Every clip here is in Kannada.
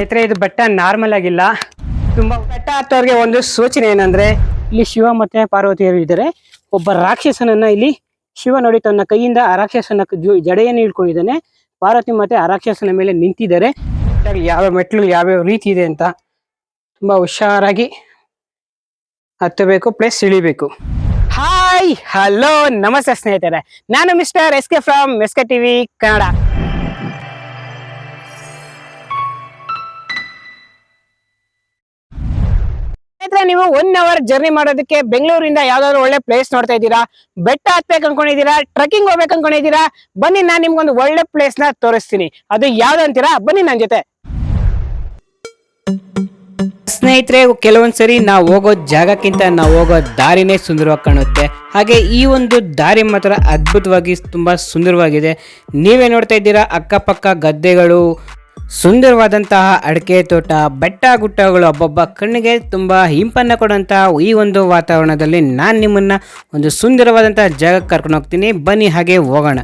ಸ್ನೇಹಿತರೆ, ಇದು ಬೆಟ್ಟ ನಾರ್ಮಲ್ ಆಗಿಲ್ಲ. ತುಂಬಾ ಬೆಟ್ಟ ಹತ್ತೋರ್ಗೆ ಒಂದು ಸೂಚನೆ ಏನಂದ್ರೆ, ಇಲ್ಲಿ ಶಿವ ಮತ್ತೆ ಪಾರ್ವತಿಯರು ಇದ್ದಾರೆ. ಒಬ್ಬ ರಾಕ್ಷಸನನ್ನ ಇಲ್ಲಿ ಶಿವ ನೋಡಿ ತನ್ನ ಕೈಯಿಂದ ಆ ರಾಕ್ಷಸನ ಜಡೆಯನ್ನು ಹಿಡ್ಕೊಂಡಿದ್ದಾನೆ. ಪಾರ್ವತಿ ಮತ್ತೆ ಆ ರಾಕ್ಷಸನ ಮೇಲೆ ನಿಂತಿದ್ದಾರೆ. ಯಾವ ಮೆಟ್ಲು ಯಾವ್ಯಾವ ರೀತಿ ಇದೆ ಅಂತ ತುಂಬಾ ಹುಷಾರಾಗಿ ಹತ್ತಬೇಕು ಪ್ಲೇಸ್ ಇಳಿಬೇಕು ಹಾಯ್ ಹಲೋ ನಮಸ್ತೆ ಸ್ನೇಹಿತರೆ. ನಾನು mister S K from S K TV Kannada ನೀವು ಒನ್ ಅವರ್ ಜರ್ನಿ ಮಾಡೋದಕ್ಕೆ ಬೆಂಗಳೂರಿಂದ ಯಾವ್ದಾದ್ರು ಒಳ್ಳೆ ಪ್ಲೇಸ್ ನೋಡ್ತಾ ಇದ್ದೀರಾ? ಬೆಟ್ಟ ಹತ್ಬೇಕು ಅನ್ಕೊಂಡಿದ್ದೀರಾ? ಟ್ರೆಕ್ಕಿಂಗ್ ಹೋಗ್ಬೇಕು ಅನ್ಕೊಂಡಿದ್ದೀರಾ? ಬನ್ನಿ, ನಾನು ನಿಮ್ಗೊಂದು ಒಳ್ಳೆ ಪ್ಲೇಸ್ನ ತೋರಿಸ್ತೀನಿ. ಅದು ಯಾವ್ದಂತೀರಾ ಬನ್ನಿ ನನ್ನ ಜೊತೆ. ಸ್ನೇಹಿತರೆ, ಕೆಲವೊಂದ್ಸರಿ ನಾವು ಹೋಗೋ ಜಾಗಕ್ಕಿಂತ ನಾವು ಹೋಗೋ ದಾರಿನೇ ಸುಂದರವಾಗಿ ಕಾಣುತ್ತೆ. ಹಾಗೆ ಈ ಒಂದು ದಾರಿ ಮಾತ್ರ ಅದ್ಭುತವಾಗಿ ತುಂಬ ಸುಂದರವಾಗಿದೆ. ನೀವೇ ನೋಡ್ತಾ ಇದ್ದೀರಾ, ಅಕ್ಕಪಕ್ಕ ಗದ್ದೆಗಳು ಸುಂದರವಾದಂತಹ ಅಡಿಕೆ ತೋಟ, ಬೆಟ್ಟ ಗುಟ್ಟಗಳು ಒಬ್ಬೊಬ್ಬ ಕಣ್ಣಿಗೆ ತುಂಬ ಹಿಂಪನ್ನು ಕೊಡುವಂತಹ ಈ ಒಂದು ವಾತಾವರಣದಲ್ಲಿ ನಾನು ನಿಮ್ಮನ್ನು ಒಂದು ಸುಂದರವಾದಂತಹ ಜಾಗಕ್ಕೆ ಕರ್ಕೊಂಡು ಹೋಗ್ತೀನಿ. ಬನ್ನಿ, ಹಾಗೆ ಹೋಗೋಣ.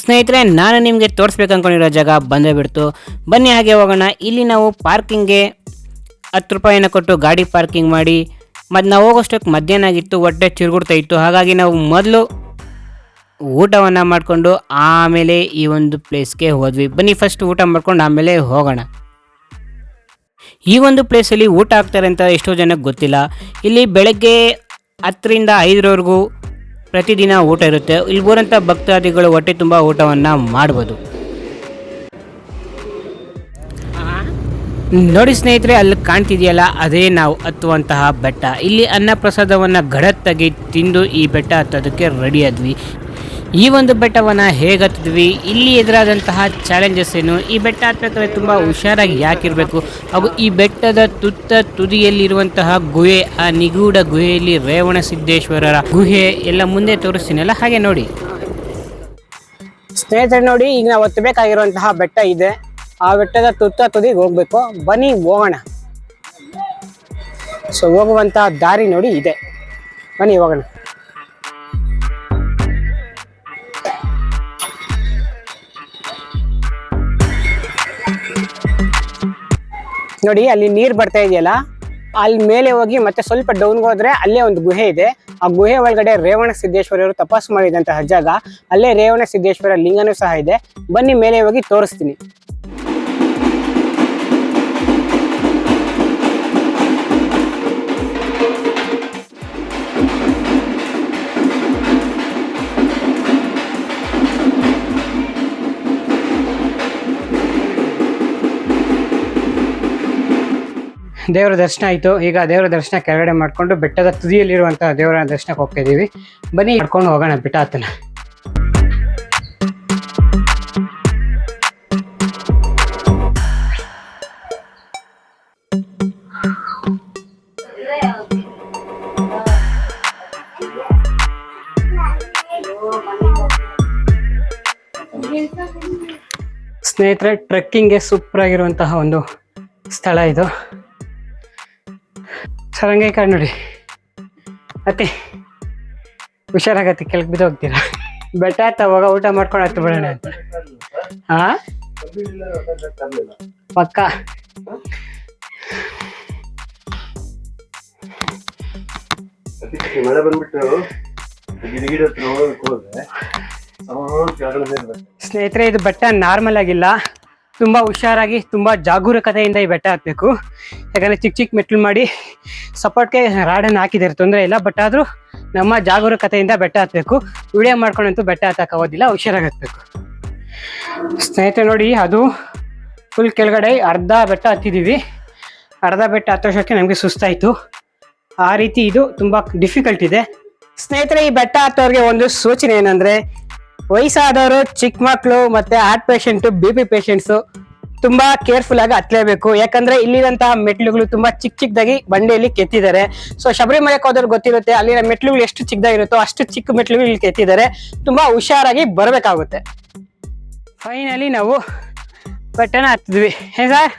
ಸ್ನೇಹಿತರೆ, ನಾನು ನಿಮಗೆ ತೋರಿಸ್ಬೇಕು ಅಂದ್ಕೊಂಡಿರೋ ಜಾಗ ಬಂದೇ ಬಿಡ್ತು. ಬನ್ನಿ, ಹಾಗೆ ಹೋಗೋಣ. ಇಲ್ಲಿ ನಾವು ಪಾರ್ಕಿಂಗ್ಗೆ ಹತ್ತು ರೂಪಾಯಿನ ಕೊಟ್ಟು ಗಾಡಿ ಪಾರ್ಕಿಂಗ್ ಮಾಡಿ ಮತ್ತು ನಾವು ಹೋಗೋಷ್ಟಕ್ಕೆ ಮಧ್ಯಾಹ್ನ ಆಗಿತ್ತು, ಹೊಟ್ಟೆ ಚಿರುಗುಡ್ತಾ ಇತ್ತು. ಹಾಗಾಗಿ ನಾವು ಮೊದಲು ಊಟವನ್ನು ಮಾಡಿಕೊಂಡು ಆಮೇಲೆ ಈ ಒಂದು ಪ್ಲೇಸ್ಗೆ ಹೋದ್ವಿ. ಬನ್ನಿ ಫಸ್ಟ್ ಊಟ ಮಾಡ್ಕೊಂಡು ಆಮೇಲೆ ಹೋಗೋಣ. ಈ ಒಂದು ಪ್ಲೇಸಲ್ಲಿ ಊಟ ಹಾಕ್ತಾರೆ ಅಂತ ಎಷ್ಟೋ ಜನಕ್ಕೆ ಗೊತ್ತಿಲ್ಲ. ಇಲ್ಲಿ ಬೆಳಗ್ಗೆ ಹತ್ತರಿಂದ ಐದರವರೆಗೂ ಪ್ರತಿದಿನ ಊಟ ಇರುತ್ತೆ. ಇಲ್ಲಿ ಬರೋಂಥ ಭಕ್ತಾದಿಗಳು ಹೊಟ್ಟೆ ತುಂಬ ಊಟವನ್ನು ಮಾಡ್ಬೋದು. ನೋಡಿ ಸ್ನೇಹಿತರೆ, ಅಲ್ಲಿ ಕಾಣ್ತಿದೆಯಲ್ಲ, ಅದೇ ನಾವು ಹತ್ತುವಂತಹ ಬೆಟ್ಟ. ಇಲ್ಲಿ ಅನ್ನ ಪ್ರಸಾದವನ್ನು ಗಡತ್ತಾಗಿ ತಿಂದು ಈ ಬೆಟ್ಟ ಹತ್ತೋದಕ್ಕೆ ರೆಡಿ ಆದ್ವಿ. ಈ ಒಂದು ಬೆಟ್ಟವನ್ನು ಹೇಗೆ ಹತ್ತಿದ್ವಿ ಇಲ್ಲಿ ಎದುರಾದಂತಹ ಚಾಲೆಂಜಸ್ ಏನು, ಈ ಬೆಟ್ಟ ಹತ್ತಬೇಕಾದ್ರೆ ತುಂಬ ಹುಷಾರಾಗಿ ಯಾಕಿರಬೇಕು ಹಾಗೂ ಈ ಬೆಟ್ಟದ ತುತ್ತ ತುದಿಯಲ್ಲಿರುವಂತಹ ಗುಹೆ, ಆ ನಿಗೂಢ ಗುಹೆಯಲ್ಲಿ ರೇವಣ ಸಿದ್ದೇಶ್ವರರ ಗುಹೆ ಎಲ್ಲ ಮುಂದೆ ತೋರಿಸ್ತೀನಲ್ಲ ಹಾಗೆ ನೋಡಿ. ಸ್ನೇಹಿತರೆ ನೋಡಿ, ಈಗ ನಾವು ಹತ್ತಬೇಕಾಗಿರುವಂತಹ ಬೆಟ್ಟ ಇದೆ. ಆ ಬೆಟ್ಟದ ತುತ್ತ ತುದಿಗೆ ಹೋಗ್ಬೇಕು. ಬನ್ನಿ ಹೋಗೋಣ. ಸೊ, ಹೋಗುವಂತಹ ದಾರಿ ನೋಡಿ ಇದೆ. ಬನ್ನಿ ಹೋಗೋಣ. ನೋಡಿ, ಅಲ್ಲಿ ನೀರ್ ಬರ್ತಾ ಇದೆಯಲ್ಲ, ಅಲ್ಲಿ ಮೇಲೆ ಹೋಗಿ ಮತ್ತೆ ಸ್ವಲ್ಪ ಡೌನ್ ಹೋದ್ರೆ ಅಲ್ಲೇ ಒಂದು ಗುಹೆ ಇದೆ. ಆ ಗುಹೆ ಒಳಗಡೆ ರೇವಣ ಸಿದ್ದೇಶ್ವರರು ತಪಾಸು ಮಾಡಿದಂತಹ ಜಾಗ. ಅಲ್ಲೇ ರೇವಣ ಸಿದ್ದೇಶ್ವರ ಲಿಂಗನೂ ಸಹ ಇದೆ. ಬನ್ನಿ, ಮೇಲೆ ಹೋಗಿ ತೋರಿಸ್ತೀನಿ. ದೇವರ ದರ್ಶನ ಆಯಿತು. ಈಗ ದೇವರ ದರ್ಶನ ಕೆಳಗಡೆ ಮಾಡಿಕೊಂಡು ಬೆಟ್ಟದ ತುದಿಯಲ್ಲಿರುವಂತಹ ದೇವರ ದರ್ಶನಕ್ಕೆ ಹೋಗ್ತಾ ಇದ್ದೀವಿ ಬನ್ನಿ ಮಾಡ್ಕೊಂಡು ಹೋಗೋಣ ಬೆಟ್ಟ ಹತ್ತನ ಸ್ನೇಹಿತರೆ ಟ್ರೆಕ್ಕಿಂಗ್ಗೆ ಸೂಪರ್ ಆಗಿರುವಂತಹ ಒಂದು ಸ್ಥಳ ಇದು. ಸರಂಗೆ ಕಾಡ್ ನೋಡಿ. ಅತ್ತೆ ಹುಷಾರಾಗತ್ತೆ ಕೆಳಗೆ ಬಿದ್ದು ಹೋಗ್ತೀರಾ ಬೆಟ್ಟ ಆಯ್ತ? ಅವಾಗ ಊಟ ಮಾಡ್ಕೊಂಡು ಹತ್ತು ಬಿಡೋಣ ಅಂತ. ಹಾ ಪಕ್ಕ. ಮಳೆ ಬಂದ್ಬಿಟ್ಟು ಸ್ನೇಹಿತರೆ ಇದು ಬೆಟ್ಟ ನಾರ್ಮಲ್ ಆಗಿಲ್ಲ. ತುಂಬಾ ಹುಷಾರಾಗಿ, ತುಂಬಾ ಜಾಗರೂಕತೆಯಿಂದ ಈ ಬೆಟ್ಟ ಹತ್ಬೇಕು ಯಾಕಂದರೆ ಚಿಕ್ಕ ಚಿಕ್ಕ ಮೆಟ್ಲು ಮಾಡಿ ಸಪೋರ್ಟ್ಗೆ ರಾಡನ್ನು ಹಾಕಿದ್ದಾರೆ, ತೊಂದರೆ ಇಲ್ಲ. ಬಟ್ ಆದ್ರೂ ನಮ್ಮ ಜಾಗರೂಕತೆಯಿಂದ ಬೆಟ್ಟ ಹತ್ತಬೇಕು. ವಿಡಿಯೋ ಮಾಡ್ಕೊಂಡಂತೂ ಬೆಟ್ಟ ಹತ್ತಕ್ಕಾಗೋದಿಲ್ಲ ಹುಷಾರಾಗಿ ಹತ್ತಬೇಕು ಸ್ನೇಹಿತರೆ ನೋಡಿ, ಅದು ಫುಲ್ ಕೆಳಗಡೆ ಅರ್ಧ ಬೆಟ್ಟ ಹತ್ತಿದ್ದೀವಿ. ಅರ್ಧ ಬೆಟ್ಟ ಹತ್ತೋಷ್ಟಕ್ಕೆ ನಮಗೆ ಸುಸ್ತಾಯಿತು. ಆ ರೀತಿ ಇದು ತುಂಬ ಡಿಫಿಕಲ್ಟ್ ಇದೆ. ಸ್ನೇಹಿತರೆ, ಈ ಬೆಟ್ಟ ಹತ್ತೋರಿಗೆ ಒಂದು ಸೂಚನೆ ಏನಂದ್ರೆ ವಯಸ್ಸಾದವರು, ಚಿಕ್ಕ ಮಕ್ಕಳು ಮತ್ತೆ heart patient B P patients ತುಂಬಾ ಕೇರ್ಫುಲ್ ಆಗಿ ಹತ್ಲೇಬೇಕು ಯಾಕಂದ್ರೆ ಇಲ್ಲಿರುವಂತಹ ಮೆಟ್ಲುಗಳು ತುಂಬಾ ಚಿಕ್ಕ ಚಿಕ್ಕದಾಗಿ ಬಂಡೆಯಲ್ಲಿ ಕೆತ್ತಿದ್ದಾರೆ. ಸೊ ಶಬರಿಮಲೆಗೆ ಹೋದವ್ರು ಗೊತ್ತಿರುತ್ತೆ, ಅಲ್ಲಿನ ಮೆಟ್ಲುಗಳು ಎಷ್ಟು ಚಿಕ್ಕದಾಗಿರುತ್ತೋ ಅಷ್ಟು ಚಿಕ್ಕ ಮೆಟ್ಲುಗಳು ಇಲ್ಲಿ ಕೆತ್ತಿದ್ದಾರೆ. ತುಂಬಾ ಹುಷಾರಾಗಿ ಬರಬೇಕಾಗುತ್ತೆ. ಫೈನಲಿ ನಾವು ಬಟ್ಟೆನ ಹತ್ತಿದ್ವಿ. ಹೇ ಸರ್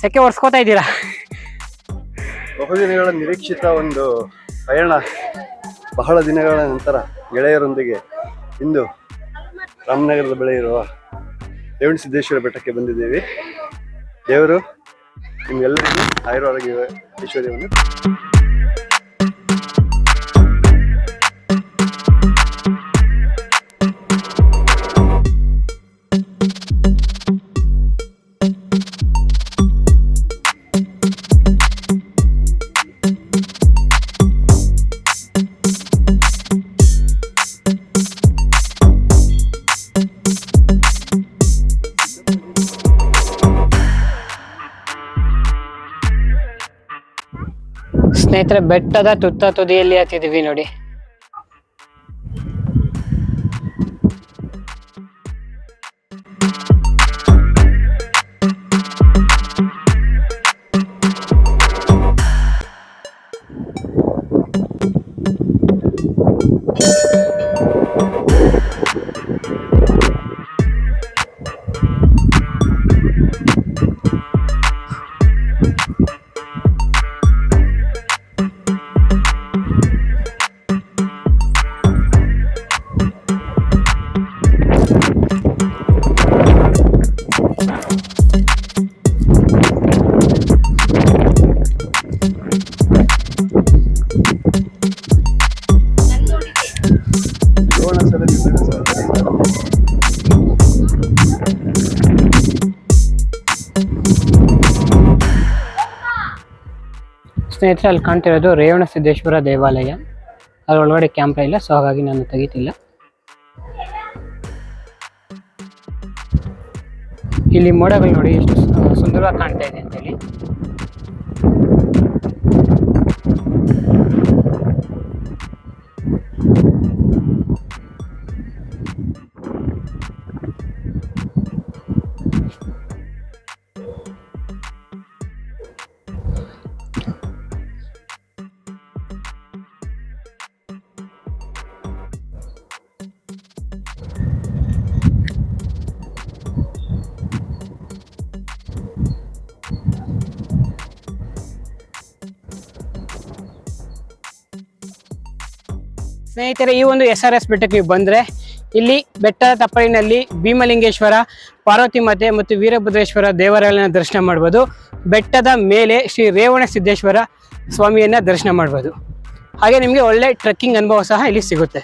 ಸೆಕೆ ಒರ್ಸ್ಕೋತಾ ಇದ್ದೀರಾ? ಬಹುದಿನಗಳ ನಿರೀಕ್ಷಿತ ಒಂದು ಪಯಣ ಬಹಳ ದಿನಗಳ ನಂತರ ಗೆಳೆಯರೊಂದಿಗೆ ಇಂದು ರಾಮನಗರದ ಬಳಿ ಇರುವ ಸಿದ್ದೇಶ್ವರ ಬೆಟ್ಟಕ್ಕೆ ಬಂದಿದ್ದೀವಿ. ದೇವರು ನಿಮ್ಗೆಲ್ಲರಿಗೂ ಆಯುರ್ವಾರೋಗ್ಯ ಐಶ್ವರ್ಯವನ್ನು. ಸ್ನೇಹಿತರೆ ಬೆಟ್ಟದ ತುತ್ತ ತುದಿಯಲ್ಲಿ ಹತ್ತಿದೀವಿ ನೋಡಿ. ಸ್ನೇಹಿತರೆ, ಅಲ್ಲಿ ಕಾಣ್ತಿರೋದು ರೇವಣ ಸಿದ್ದೇಶ್ವರ ದೇವಾಲಯ. ಅದರೊಳಗಡೆ ಕ್ಯಾಮ್ರಾ ಇಲ್ಲ ಸೊ ಹಾಗಾಗಿ ನಾನು ತೆಗಿತಿಲ್ಲ. ಇಲ್ಲಿ ಮೋಡಗಳು ನೋಡಿ, ಎಷ್ಟು ಸುಂದರವಾಗಿ ಕಾಣ್ತಾ ಇದೆ ಅಂತೇಳಿ. ಸ್ನೇಹಿತರೆ, ಈ ಒಂದು ಎಸ್ ಆರ್ ಎಸ್ ಬೆಟ್ಟಕ್ಕೆ ಬಂದರೆ ಇಲ್ಲಿ ಬೆಟ್ಟದ ತಪ್ಪಲಿನಲ್ಲಿ ಭೀಮಲಿಂಗೇಶ್ವರ, ಪಾರ್ವತಿ ಮಾತೆ ಮತ್ತು ವೀರಭದ್ರೇಶ್ವರ ದೇವಾಲಯನ ದರ್ಶನ ಮಾಡ್ಬೋದು. ಬೆಟ್ಟದ ಮೇಲೆ ಶ್ರೀ ರೇವಣ ಸಿದ್ದೇಶ್ವರ ಸ್ವಾಮಿಯನ್ನು ದರ್ಶನ ಮಾಡ್ಬೋದು. ಹಾಗೆ ನಿಮಗೆ ಒಳ್ಳೆ ಟ್ರೆಕ್ಕಿಂಗ್ ಅನುಭವ ಸಹ ಇಲ್ಲಿ ಸಿಗುತ್ತೆ.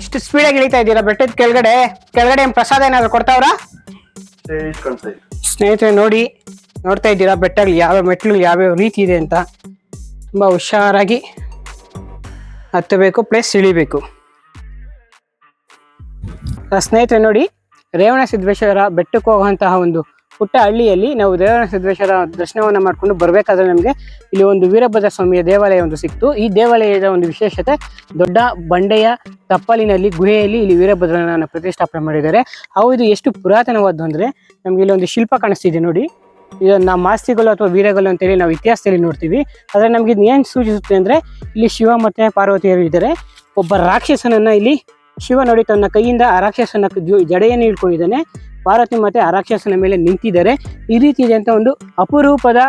ಇಷ್ಟು ಸ್ಪೀಡ್ ಆಗಿ ಇಳಿತಾ ಇದ್ದೀರಾ ಬೆಟ್ಟದ ಕೆಳಗಡೆ ಕೆಳಗಡೆ ಏನ್ ಪ್ರಸಾದ ಏನಾದ್ರು ಕೊಡ್ತಾವ್ರ? ಸ್ನೇಹಿತರೆ, ನೋಡಿ, ನೋಡ್ತಾ ಇದ್ದೀರಾ, ಬೆಟ್ಟಗಳು ಯಾವ ಮೆಟ್ಲು ಯಾವ್ಯಾವ ರೀತಿ ಇದೆ ಅಂತ. ತುಂಬ ಹುಷಾರಾಗಿ ಹತ್ತಬೇಕು ಪ್ಲಸ್ ಇಳಿಬೇಕು. ಸ್ನೇಹಿತರೆ, ನೋಡಿ, ರೇವಣ ಸಿದ್ದೇಶ್ವರ ಬೆಟ್ಟಕ್ಕೆ ಹೋಗುವಂತಹ ಒಂದು ಪುಟ್ಟ ಹಳ್ಳಿಯಲ್ಲಿ ನಾವು ದೇವರ ಸಿದ್ದೇಶ್ವರ ದರ್ಶನವನ್ನು ಮಾಡಿಕೊಂಡು ಬರಬೇಕಾದ್ರೆ ನಮಗೆ ಇಲ್ಲಿ ಒಂದು ವೀರಭದ್ರ ಸ್ವಾಮಿಯ ದೇವಾಲಯ ಒಂದು ಸಿಕ್ತು. ಈ ದೇವಾಲಯದ ಒಂದು ವಿಶೇಷತೆ, ದೊಡ್ಡ ಬಂಡೆಯ ತಪ್ಪಲಿನಲ್ಲಿ, ಗುಹೆಯಲ್ಲಿ ಇಲ್ಲಿ ವೀರಭದ್ರನ ಪ್ರತಿಷ್ಠಾಪನೆ ಮಾಡಿದ್ದಾರೆ. ಅವು ಇದು ಎಷ್ಟು ಪುರಾತನವಾದ್ದು ಅಂದರೆ ನಮಗೆ ಇಲ್ಲಿ ಒಂದು ಶಿಲ್ಪ ಕಾಣಿಸ್ತಿದೆ ನೋಡಿ. ಇದನ್ನ ಮಾಸ್ತಿಗಳು ಅಥವಾ ವೀರಗಳು ಅಂತೇಳಿ ನಾವು ಇತಿಹಾಸದಲ್ಲಿ ನೋಡ್ತೀವಿ. ಆದರೆ ನಮಗೆ ಇದು ಏನು ಸೂಚಿಸುತ್ತೆ ಅಂದ್ರೆ ಇಲ್ಲಿ ಶಿವ ಮತ್ತೆ ಪಾರ್ವತಿಯರು ಇದ್ದಾರೆ. ಒಬ್ಬ ರಾಕ್ಷಸನನ್ನ ಇಲ್ಲಿ ಶಿವ ನೋಡಿ ತನ್ನ ಕೈಯಿಂದ ಆ ರಾಕ್ಷಸನ ಜಡೆಯನ್ನು ಹಿಡ್ಕೊಂಡಿದ್ದಾನೆ. ಪಾರ್ವತಿ ಮತ್ತೆ ಆ ರಾಕ್ಷಸನ ಮೇಲೆ ನಿಂತಿದ್ದಾರೆ. ಈ ರೀತಿ ಇದೆ ಅಂತ ಒಂದು ಅಪರೂಪದ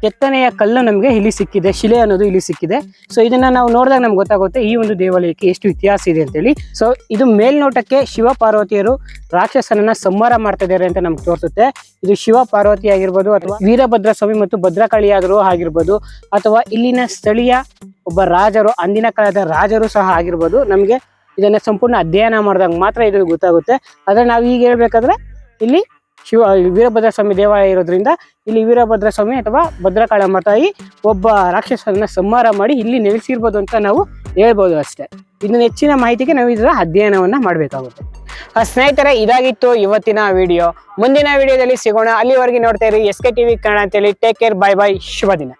ಕೆತ್ತನೆಯ ಕಲ್ಲು ನಮಗೆ ಇಲ್ಲಿ ಸಿಕ್ಕಿದೆ. ಶಿಲೆ ಅನ್ನೋದು ಇಲ್ಲಿ ಸಿಕ್ಕಿದೆ. ಸೊ ಇದನ್ನ ನಾವು ನೋಡಿದಾಗ ನಮ್ಗೆ ಗೊತ್ತಾಗುತ್ತೆ ಈ ಒಂದು ದೇವಾಲಯಕ್ಕೆ ಎಷ್ಟು ಇತಿಹಾಸ ಇದೆ ಅಂತೇಳಿ. ಸೊ ಇದು ಮೇಲ್ನೋಟಕ್ಕೆ ಶಿವ ಪಾರ್ವತಿಯರು ರಾಕ್ಷಸನನ್ನ ಸಂಹಾರ ಮಾಡ್ತಾ ಇದ್ದಾರೆ ಅಂತ ನಮ್ಗೆ ತೋರಿಸುತ್ತೆ. ಇದು ಶಿವ ಪಾರ್ವತಿ ಆಗಿರ್ಬೋದು ಅಥವಾ ವೀರಭದ್ರ ಸ್ವಾಮಿ ಮತ್ತು ಭದ್ರಕಾಳಿಯಾದರೂ ಆಗಿರ್ಬೋದು ಅಥವಾ ಇಲ್ಲಿನ ಸ್ಥಳೀಯ ಒಬ್ಬ ರಾಜರು, ಅಂದಿನ ಕಾಲದ ರಾಜರು ಸಹ ಆಗಿರ್ಬೋದು. ನಮಗೆ ಇದನ್ನ ಸಂಪೂರ್ಣ ಅಧ್ಯಯನ ಮಾಡಿದಾಗ ಮಾತ್ರ ಇದು ಗೊತ್ತಾಗುತ್ತೆ. ಆದರೆ ನಾವು ಈಗ ಹೇಳ್ಬೇಕಾದ್ರೆ ಇಲ್ಲಿ ಶಿವ, ವೀರಭದ್ರ ಸ್ವಾಮಿ ದೇವಾಲಯ ಇರೋದ್ರಿಂದ ಇಲ್ಲಿ ವೀರಭದ್ರ ಸ್ವಾಮಿ ಅಥವಾ ಭದ್ರಕಾಳಮ್ಮ ತಾಯಿ ಒಬ್ಬ ರಾಕ್ಷಸನ ಸಂಹಾರ ಮಾಡಿ ಇಲ್ಲಿ ನೆಲೆಸಿರ್ಬೋದು ಅಂತ ನಾವು ಹೇಳ್ಬೋದು ಅಷ್ಟೇ. ಇನ್ನು ಹೆಚ್ಚಿನ ಮಾಹಿತಿಗೆ ನಾವು ಇದರ ಅಧ್ಯಯನವನ್ನ ಮಾಡಬೇಕಾಗುತ್ತೆ. ಸ್ನೇಹಿತರೆ, ಇದಾಗಿತ್ತು ಇವತ್ತಿನ ವಿಡಿಯೋ. ಮುಂದಿನ ವಿಡಿಯೋದಲ್ಲಿ ಸಿಗೋಣ. ಅಲ್ಲಿವರೆಗೆ ನೋಡ್ತಾ ಇರಿ. ಎಸ್ ಕೆ ಟಿವಿ ಕನ್ನಡ ಅಂತೇಳಿ ಟೇಕ್ ಕೇರ್ ಬೈ ಬೈ ಶುಭ ದಿನ.